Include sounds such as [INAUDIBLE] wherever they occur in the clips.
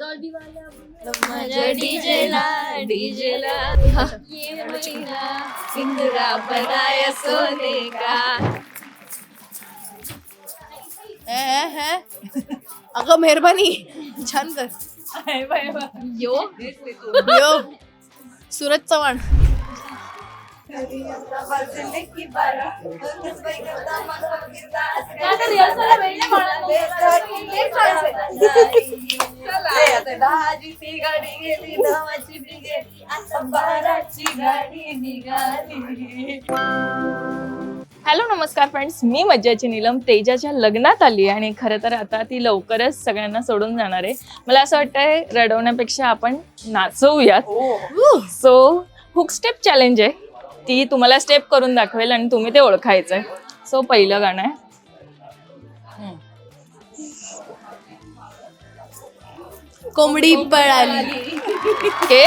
माझ्या डीजेला डीजेला. ये मुलीला सिंदुरा बनाया सोने का. अगं मेहरबानी. छान कर. Yo. Yo. Suraj Chavan. [LAUGHS] Hello नमस्कार फ्रेंड्स मी मज्जाची नीलम. तेजाच्या लग्नात आली आहे आणि खरं तर आता ती लवकरच सगळ्यांना सोडून जाणार आहे. मला असं वाटतंय रडवण्यापेक्षा आपण नाचवूयात. सो हुक स्टेप चॅलेंज आहे. ती तुम्हाला स्टेप करून दाखवेल आणि तुम्ही ते ओळखायचं आहे सो पहिलं गाणं आहे. कोंबडी पळाली. हे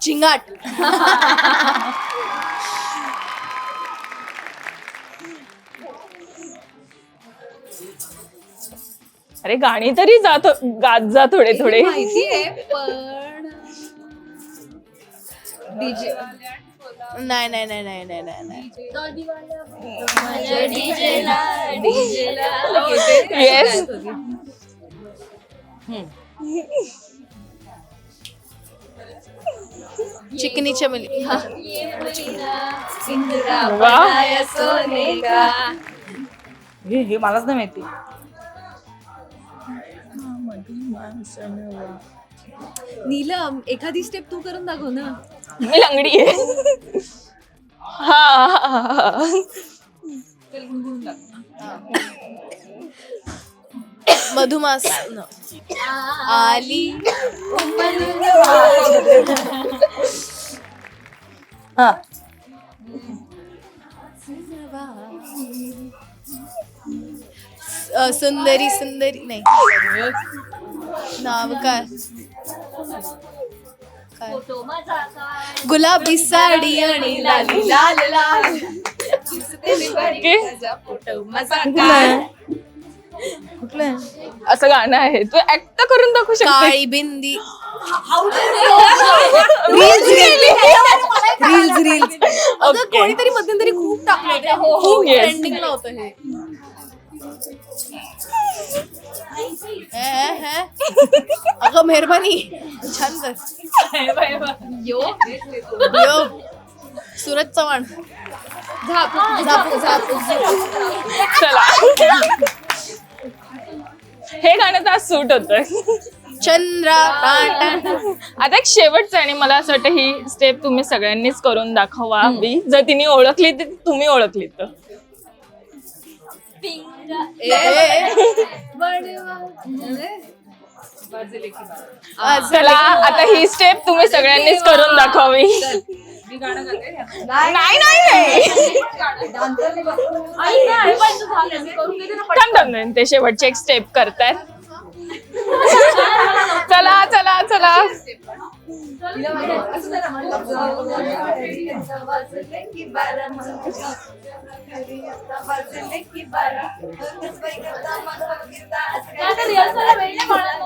चिंगाट. अरे गाणी तरी जात गात जा थोडे थोडे. माहिती आहे पण डीजे नाही नाही नाही नाही नाही नाही नाही. येस चिकनी चमेली हा. हे हे मलाच नाही माहिती. नीलम एखादी स्टेप तू करून दाखव ना. मी लंगडी आहे. हा हा, हा, हा. मधुमास. न. आली. हा. अ, सुंदरी सुंदरी. नाही. नाव काय? काय? गुलाबी साडी आणि लाली लाल लाल. [LAUGHS] कुठलं? असं गाणं आहे. तू ऍक्ट करून दाखवू शकते. काळी बिंदी. रील्स रील्स रील्स अगं Okay. कोणीतरी मध्यंतरी खूप टाकलं ते. हो, खूप yes. ट्रेंडिंगला होतं हे. हे, हे, हे. अगं मेहरबानी. छान कर. यो. यो. सूरज चव्हाण. झापू. झापू चला. हे गाणं तर सूट होत चंद्रा आता एक शेवटचं आणि मला असं वाटतं ही स्टेप तुम्ही सगळ्यांनीच करून दाखवावी जर तिने ओळखली तर तुम्ही ओळखली तर. चला आता ही स्टेप तुम्ही सगळ्यांनीच करून दाखवावी नाही नाही नाही. ते शेवटचे एक स्टेप करतायत. चला चला चला.